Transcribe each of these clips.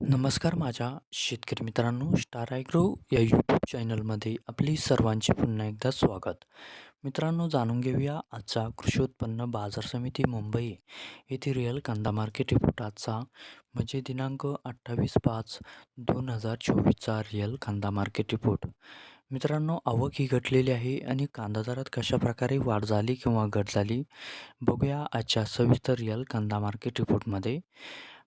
नमस्कार माझ्या शेतकरी मित्रांनो स्टार ॲग्रो या यूट्यूब चॅनलमध्ये आपली सर्वांचे पुन्हा एकदा स्वागत. मित्रांनो जाणून घेऊया आजचा कृषी उत्पन्न बाजार समिती मुंबई येथे रिअल कांदा मार्केट रिपोर्ट आजचा. म्हणजे दिनांक अठ्ठावीस पाच दोन हजार चोवीसचा रिअल कांदा मार्केट रिपोर्ट मित्रांनो आवक ही घटलेली आहे आणि कांदा दरात कशाप्रकारे वाढ झाली किंवा घट झाली बघूया आजच्या सविस्तर रिअल कांदा मार्केट रिपोर्टमध्ये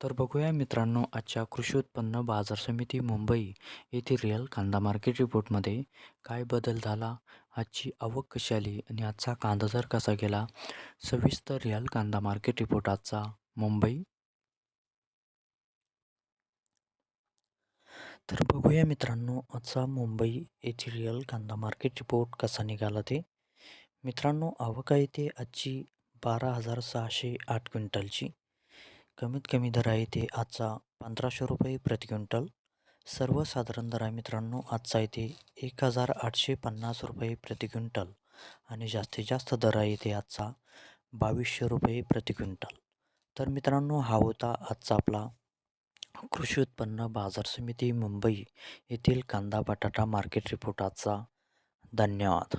तर बघूया मित्रांनो आजच्या कृषी उत्पन्न बाजार समिती मुंबई येथे रिअल कांदा मार्केट रिपोर्टमध्ये काय बदल झाला आजची आवक कशी आली आणि आजचा कांदा दर कसा गेला? सविस्तर रिअल कांदा मार्केट रिपोर्ट आजचा मुंबई. तर बघूया मित्रांनो आजचा मुंबई येथे रिअल कांदा मार्केट रिपोर्ट कसा निघाला ते. मित्रांनो आवक आहे ते आजची बारा हजार सहाशे आठ क्विंटलची. कमीत कमी दर आहे ते आजचा पंधराशे रुपये प्रति क्विंटल. सर्वसाधारण दर आहे मित्रांनो आजचा इथे एक हजार आठशे पन्नास रुपये प्रति क्विंटल आणि जास्तीत जास्त दर आहे ते आजचा बावीसशे रुपये प्रति क्विंटल. तर मित्रांनो हा होता आजचा आपला कृषी उत्पन्न बाजार समिती मुंबई येथील कांदा बटाटा मार्केट रिपोर्ट आजचा. धन्यवाद.